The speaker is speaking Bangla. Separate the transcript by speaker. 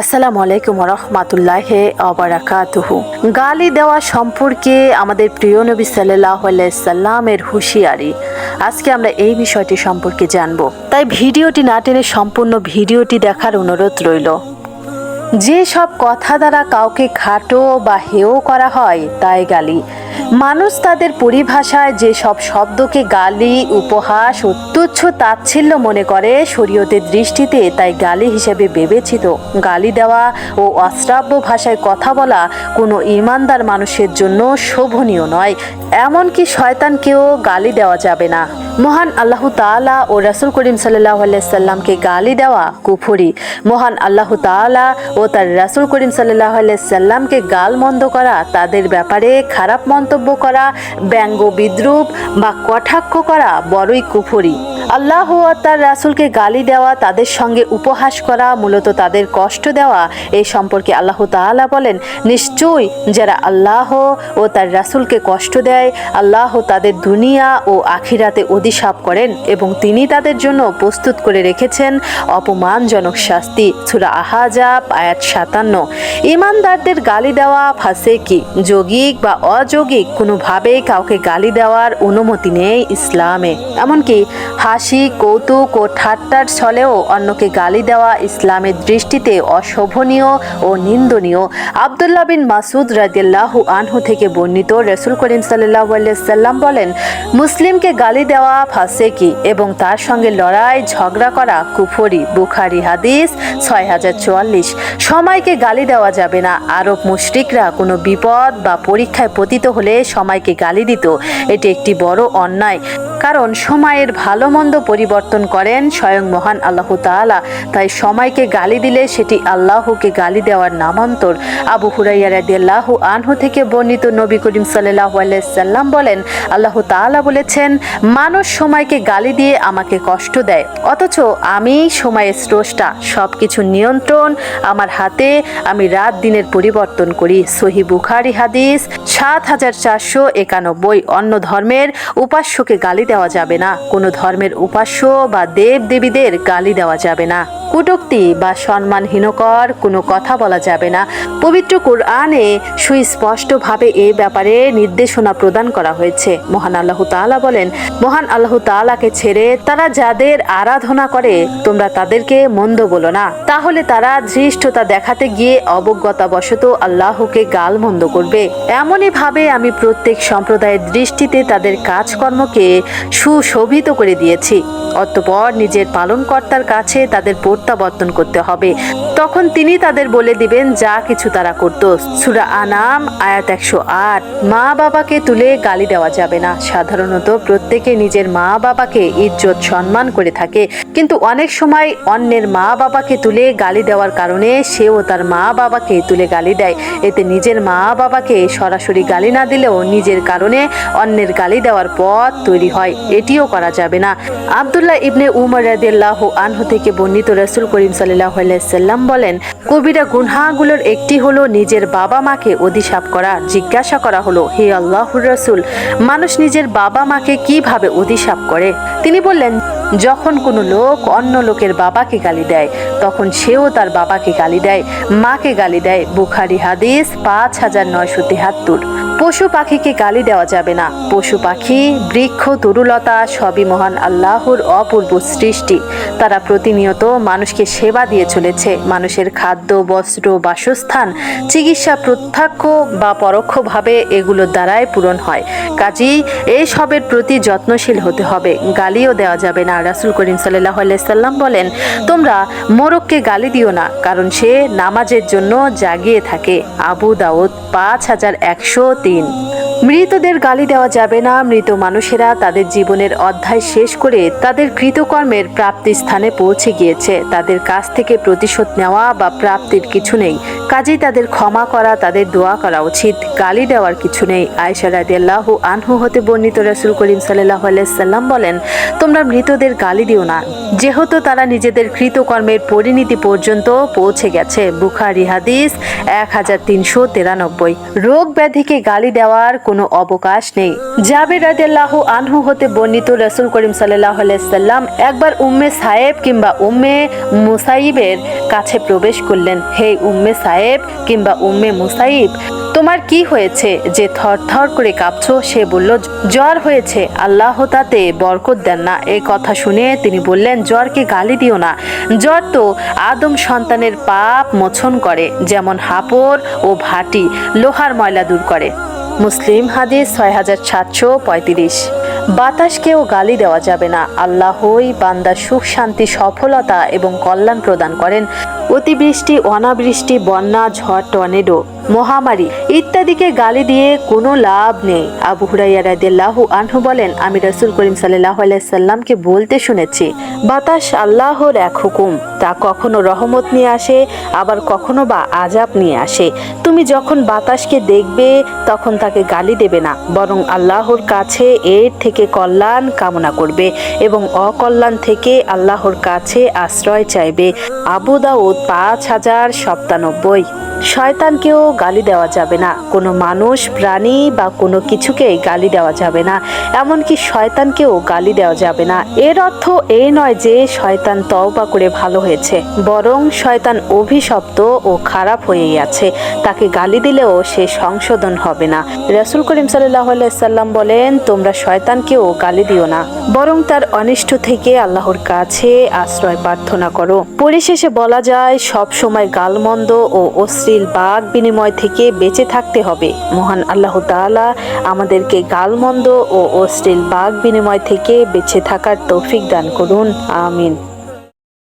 Speaker 1: আসসালামু আলাইকুম রহমাতুল্লাহ অবরাকাতুহু গালি দেওয়া সম্পর্কে আমাদের প্রিয় নবী সাল্লাহ সাল্লামের হুঁশিয়ারি। আজকে আমরা এই বিষয়টি সম্পর্কে জানব। তাই ভিডিওটি না টেনে সম্পূর্ণ ভিডিওটি দেখার অনুরোধ রইল। যে সব কথা দ্বারা কাউকে খাটো বা হেয় করা হয়, তাই গালি। মানুষ তাদের পরিভাষায় যে সব শব্দকে গালি, উপহাস ও তুচ্ছ তাচ্ছিল্য মনে করে শরীয়তের দৃষ্টিতে, তাই গালি হিসেবে বিবেচিত। গালি দেওয়া ও অশ্রাব্য ভাষায় কথা বলা কোনো ইমানদার মানুষের জন্য শোভনীয় নয়। এমনকি শয়তানকেও গালি দেওয়া যাবে না। মহান আল্লাহ তালা ও রাসুল করিম সাল্লাহ সাল্লামকে গালি দেওয়া কুফুরি। মহান আল্লাহ তালা ও তার রাসুল করিম সাল্লাহ সাল্লামকে গাল মন্দ করা, তাদের ব্যাপারে খারাপ মন্তব্য করা, ব্যঙ্গ বিদ্রুপ বা কটাক্ষ করা বড়ই কুফরি। আল্লাহ ও তার রাসূলকে গালি দেওয়া, তাদের সঙ্গে উপহাস করা, মূলত তাদের কষ্ট দেওয়া, এই সম্পর্কে আল্লাহ তাআলা বলেন, নিশ্চয়ই যারা আল্লাহ ও তার রাসূলকে কষ্ট দেয়, আল্লাহ তাদের দুনিয়া ও আখিরাতে অধিশাপ করেন এবং তিনি তাদের জন্য প্রস্তুত করে রেখেছেন অপমানজনক শাস্তি। সুরা আহাজাব, আয়াত সাতান্ন। ইমানদারদের গালি দেওয়া ফাঁসে কি যৌগিক বা অযৌগিক? কোনোভাবে কাউকে গালি দেওয়ার অনুমতি নেই ইসলামে। এমনকি হাসি, কৌতুক ও ঠাট্টার ছলেও অন্যকে গালি দেওয়া ইসলামের দৃষ্টিতে অশোভনীয় ও নিন্দনীয়। আবদুল্লাহ বিন মাসুদ রাদিয়াল্লাহু আনহু থেকে বর্ণিত রসুল করিম সাল্লাহ সাল্লাম বলেন, মুসলিমকে গালি দেওয়া ফাসেকি এবং তার সঙ্গে লড়াই, ঝগড়া করা কুফরি, বুখারি হাদিস ছয় হাজার চুয়াল্লিশ। সময়কে গালি দেওয়া যাবে না। আরব মুশরিকরা কোনো বিপদ বা পরীক্ষায় পতিত হলে সময়কে গালি দিত। এটি একটি বড় অন্যায়। কারণ সময়ের ভালো মন্দ পরিবর্তন করেন স্বয়ং মহান আল্লাহ তাআলা। তাই সময়কে গালি দিলে সেটি আল্লাহকে গালি দেওয়ার নামান্তর। আবু হুরাইয়া রাদিয়াল্লাহু আনহু থেকে বর্ণিত নবী করিম সাল্লাল্লাহু আলাইহি সাল্লাম বলেন, আল্লাহ তাআলা বলেছেন, মানুষ সময়কে গালি দিয়ে আমাকে কষ্ট দেয়, অথচ আমি সময়ের স্রষ্টা সব কিছু নিয়ন্ত্রণ, আমার হাতে আমি রাত দিনের পরিবর্তন করি। সহি বুখারি হাদিস সাত হাজার চারশো একানব্বই। অন্য ধর্মের উপাস্যকে গালি দেওয়া যাবে না। কোনো ধর্মের উপাস্য বা দেব দেবীদের গালি দেওয়া যাবে না। কুটুক্তি বা সম্মানহীনকর কোনো কথা বলা যাবে না। পবিত্র কোরআনে সুস্পষ্টভাবে এ ব্যাপারে নির্দেশনা প্রদান করা হয়েছে। মহান আল্লাহ তাআলা বলেন, মহান আল্লাহ তাআলাকে ছেড়ে তারা যাদের আরাধনা করে, তোমরা তাদেরকে মন্দ বলো না। তাহলে তারা ধৃষ্টতা দেখাতে গিয়ে অবজ্ঞতাবশত আল্লাহকে গাল মন্দ করবে। এমনই ভাবে আমি প্রত্যেক সম্প্রদায়ের দৃষ্টিতে তাদের কাজকর্মকে সুশোভিত করে দিয়েছি। অতঃপর নিজের পালনকর্তার কাছে তাদের প্রত্যাবর্তন করতে হবে। তখন তিনি তাদের বলে দিবেন, যা কিছু তারা করত। সুরা আনাম, আয়াত একশো আট। মা বাবাকে তুলে গালি দেওয়া যাবে না। সাধারণত প্রত্যেকে নিজের মা বাবাকে ইজ্জত সম্মান করে থাকে। কিন্তু অনেক সময় অন্যের মা বাবাকে তুলে গালি দেওয়ার কারণে সেও তার মা বাবাকে তুলে গালি দেয়। এতে নিজের মা বাবাকে সরাসরি গালি না দিলেও নিজের কারণে অন্যের গালি দেওয়ার পথ তৈরি হয়। এটিও করা যাবে না। আবদুল্লাহ ইবনে উমর রাদিয়াল্লাহু আনহু থেকে বর্ণিত রসুল করিম আলাইহি সাল্লাম বলেন, কবিরা গুনহাগুলোর একটি হলো নিজের বাবা মাকে অধিশাপ করা, জিজ্ঞাসা করা হলো, হে আল্লাহর রসুল, মানুষ নিজের বাবা মাকে কীভাবে অধিশাপ করে? তিনি বললেন যখন কোনো লোক অন্য লোকের বাবাকে গালি দেয়, তখন সেও তার বাবাকে গালি দেয়, মাকে গালি দেয়। বুখারি হাদিস পাঁচ হাজার নয়শো তেহাত্তর। পশু পাখিকে গালি দেওয়া যাবে না। পশু পাখি, বৃক্ষ, তরুলতা সবই মহান আল্লাহর অপূর্ব সৃষ্টি। তারা প্রতিনিয়ত মানুষকে সেবা দিয়ে চলেছে। মানুষের খাদ্য, বস্ত্র, বাসস্থান, চিকিৎসা প্রত্যক্ষ বা পরোক্ষভাবে এগুলোর দ্বারাই পূরণ হয়। কাজেই এই সবের প্রতি যত্নশীল হতে হবে। গালিও দেওয়া যাবে না। রাসুল করিম সাল্লাহ সাল্লাম বলেন, তোমরা মোরককে গালি দিও না, কারণ সে নামাজের জন্য জাগিয়ে থাকে। আবু দাউদ, পাঁচ হাজার একশো তিন। মৃতদের গালি দেওয়া যাবে না, মৃত মানুষেরা তাদের জীবনের অধ্যায় শেষ করে তাদের কৃতকর্মের প্রাপ্তি স্থানে পৌঁছে গিয়েছে। তাদের কাছ থেকে প্রতিশোধ নেওয়া বা প্রাপ্তির কিছু নেই। কাজেই তাদের ক্ষমা করা, তাদের দোয়া করা উচিত। গালি দেওয়ার কিছু নেই। আয়সা রাদিয়াল্লাহু আনহু হতে বর্ণিত রাসূল করিম সাল্লাল্লাহু আলাইহি সাল্লাম বলেন, তোমরা মৃতদের গালি দিও না। যেহেতু তারা নিজেদের কৃতকর্মের পরিণতি পর্যন্ত পৌঁছে গেছে। বুখারি হাদিস এক হাজার তিনশো তিরানব্বই। রোগ ব্যাধিকে গালি দেওয়ার কোনো অবকাশ নেই। জাবের রাদিয়াল্লাহু আনহু হতে বর্ণিত রাসূল করিম সাল্লাল্লাহু আলাইহি সাল্লাম একবার উম্মে সাহেব কিংবা উম্মে মুসাইবের কাছে প্রবেশ করলেন। হে উম্মে সাহেব কিংবা উম্মে মুসাইব, তোমার কি হয়েছে যে থরথর করে কাঁপছো? সে বলল, জ্বর হয়েছে, আল্লাহ তাতে বরকত দেন না। এই কথা শুনে তিনি বললেন, জ্বরকে গালি দিও না। জ্বর তো আদম সন্তানের পাপ মোছন করে, যেমন হাপড় ও ভাটি লোহার ময়লা দূর করে। মুসলিম হাদিস ছয় হাজার সাতশো পঁয়ত্রিশ। বাতাসকেও গালি দেওয়া যাবে না। আল্লাহই বান্দা সুখ, শান্তি, সফলতা এবং কল্যাণ প্রদান করেন। অতিবৃষ্টি, অনাবৃষ্টি, বন্যা, ঝড়, টর্নেডো, মহামারী ইত্যাদিকে গালি দিয়ে কোনো লাভ নেই। আবু হুরাইয়া রাদিয়াল্লাহু আনহু বলেন, আমি রাসূল করিম সাল্লাল্লাহু আলাইহি সাল্লামকে বলতে শুনেছি, বাতাস আল্লাহর এক হুকুম। তা কখনো রহমত নিয়ে আসে, আবার কখনো বা আজাব নিয়ে আসে। তুমি যখন বাতাসকে দেখবে, তখন তাকে গালি দেবে না, বরং আল্লাহর কাছে এর থেকে কল্যাণ কামনা করবে এবং অকল্যাণ থেকে আল্লাহর কাছে আশ্রয় চাইবে। আবু দাউদ পাঁচ হাজার সপ্তানব্বই শয়তানকেও গালি দেওয়া যাবে না। কোনো মানুষ, প্রাণী বা কোনো কিছুকেই গালি দেওয়া যাবে না। এমনকি শয়তানকেও গালি দেওয়া যাবে না। এর অর্থ এই নয় যে শয়তান তওবা করে ভালো হয়েছে। বরং শয়তান অভিশপ্ত ও খারাপ হয়েই আছে। তাকে গালি দিলেও সে সংশোধন হবে না। রাসূল করিম সাল্লাহ সাল্লাম বলেন, তোমরা শয়তানকেও গালি দিও না। বরং তার অনিষ্ট থেকে আল্লাহর কাছে আশ্রয় প্রার্থনা করো। পরিশেষে বলা যায় সব সময় গালমন্দ ও অশ্লীল বাক বিনিময় থেকে বেঁচে থাকতে হবে। মহান আল্লাহ তালা আমাদেরকে গালমন্দ ও অশ্লীল বাক বিনিময় থেকে বেঁচে থাকার তৌফিক দান করুন। আমিন।